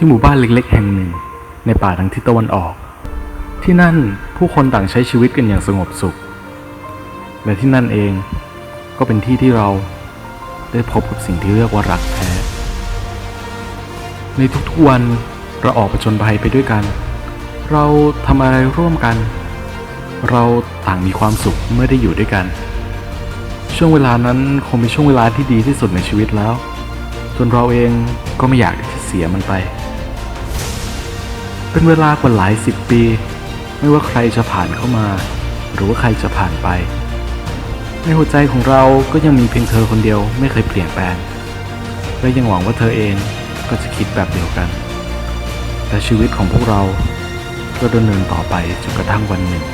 ที่หมู่บ้านเล็กๆ แห่งหนึ่ง ในป่าทางทิศตะวันออก ที่นั่นผู้คนต่างใช้ชีวิตกันอย่างสงบสุข และที่นั่นเองก็เป็นที่ที่เราได้พบกับสิ่งที่เรียกว่ารักแท้ ในทุกๆวันเราออกผจญภัยไปด้วยกัน เราทำอะไรร่วมกัน เราต่างมีความสุขเมื่อได้อยู่ด้วยกัน ช่วงเวลานั้นคงเป็นช่วงเวลาที่ดีที่สุดในชีวิตแล้ว จนเราเองก็ไม่อยากที่จะเสียมันไป เป็นเวลากว่าหลายสิบปี ไม่ว่าใครจะผ่านเข้ามา หรือว่าใครจะผ่านไป ในหัวใจของเราก็ยังมีเพียงเธอคนเดียวไม่เคยเปลี่ยนแปลง และยังหวังว่าเธอเองก็จะคิดแบบเดียวกัน แต่ชีวิตของพวกเราก็ดำเนินต่อไปจนกระทั่งวันหนึ่ง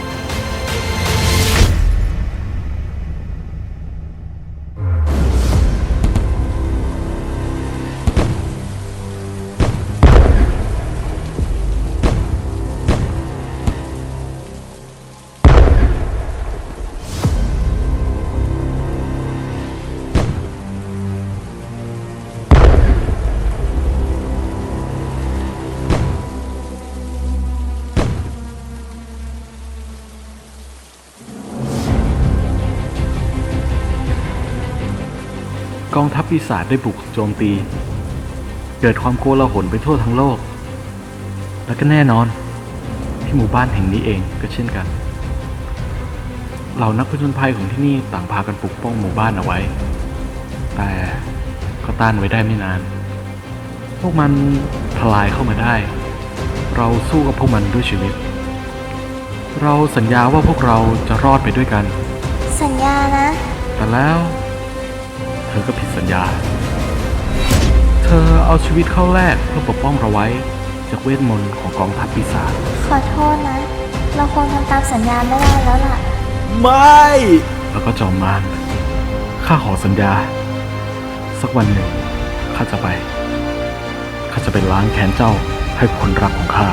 กองทัพปีศาจได้บุกโจมตี เกิดความโกลาหลไปทั่วทั้งโลก และก็แน่นอนที่หมู่บ้านแห่งนี้เองก็เช่นกัน เหล่านักผจญภัยของที่นี่ต่างพากันปกป้องหมู่บ้านเอาไว้ แต่ก็ต้านไว้ได้ไม่นาน พวกมันทลายเข้ามาได้ เราสู้กับพวกมันด้วยชีวิต เราสัญญาว่าพวกเราจะรอดไปด้วยกัน สัญญานะ แต่แล้วเธอก็ผิดสัญญา เธอเอาชีวิตเข้าแลกเพื่อปกป้องเราไว้ จากเวทมนต์ของกองทัพปีศาจขอโทษนะ เราคงทำตามสัญญาไม่ได้แล้วล่ะ ไม่ แล้วก็จอมมารข้าขอสัญญา สักวันหนึ่งข้าจะไป ข้าจะไปล้างแค้นเจ้าให้คนรักของข้า